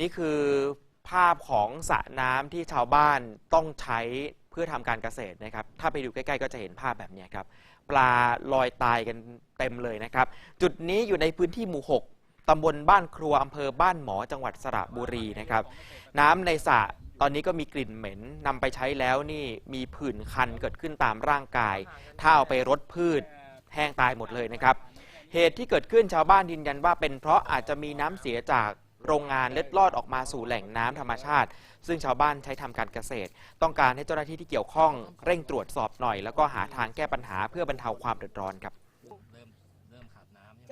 นี่คือภาพของสระน้ำที่ชาวบ้านต้องใช้เพื่อทำการเกษตรนะครับ ถ้าไปดูใกล้ๆ ก็จะเห็นภาพแบบนี้ครับ ปลาลอยตายกันเต็มเลยนะครับ จุดนี้อยู่ในพื้นที่หมู่ 6ตำบลบ้านครัวอำเภอบ้านหมอจังหวัดสระบุรีนะครับ น้ำในสระตอนนี้ก็มีกลิ่นเหม็นนำไปใช้แล้วนี่มีผื่นคันเกิดขึ้นตามร่างกาย ถ้าเอาไปรดพืชแห้งตายหมดเลยนะครับ เหตุที่เกิดขึ้นชาวบ้านยืนยันว่าเป็นเพราะอาจจะมีน้ำเสียจาก โรงงานเล็ดลอดออกมาสู่แหล่งน้ำธรรมชาติ ซึ่งชาวบ้านใช้ทำการเกษตร ต้องการให้เจ้าหน้าที่ที่เกี่ยวข้องเร่งตรวจสอบหน่อย แล้วก็หาทางแก้ปัญหาเพื่อบรรเทาความเดือดร้อนครับ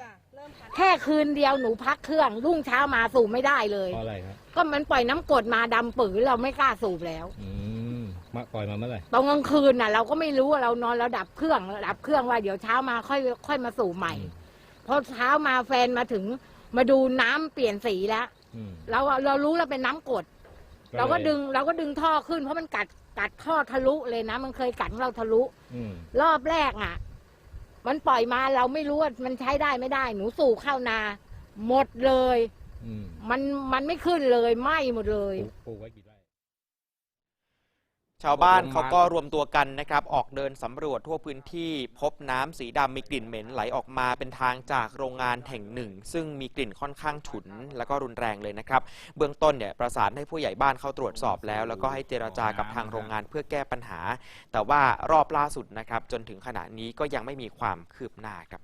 จ้ะเริ่มขาดแค่คืนเดียวหนูพักเครื่องรุ่งเช้ามาสูบไม่ได้เลยเพราะอะไรครับก็มันปล่อยน้ำกรดมาดำปือเราไม่กล้าสูบแล้วอืมมาปล่อยมาเมื่อไหร่ตอนกลางคืนน่ะเราก็ไม่รู้ว่าเรานอนเราดับเครื่องดับเครื่องว่าเดี๋ยวเช้ามาค่อยค่อยมาสูบใหม่อืมพอเช้ามาแฟนมาถึง มาดูน้ำเปลี่ยนสีแล้วอืมเราเรารู้แล้วเป็นน้ำกรดเราก็ลยดึงเราก็ดึงท่อขึ้น เพราะมันกัดกัดท่อทะลุเลยนะ มันเคยกัดของเราทะลุ อืมรอบแรกอะ มันปล่อยมาเราไม่รู้ว่ามันใช้ได้ไม่ได้ หนูสูบเข้านา หมดเลย อืมมันมันไม่ขึ้นเลยไหม้หมดเลย ปลูกปลูกไว้กี่ไร่ ชาวบ้านเขาก็รวมตัวกันนะครับ ออกเดินสำรวจทั่วพื้นที่พบน้ำสีดำมีกลิ่นเหม็นไหลออกมาเป็นทางจากโรงงานแห่งหนึ่ง ซึ่งมีกลิ่นค่อนข้างฉุน แล้วก็รุนแรงเลยนะครับ เบื้องต้นเนี่ยประสานให้ผู้ใหญ่บ้านเข้าตรวจสอบแล้ว แล้วก็ให้เจรจากับทางโรงงานเพื่อแก้ปัญหา แต่ว่ารอบล่าสุดนะครับ จนถึงขณะนี้ก็ยังไม่มีความคืบหน้าครับ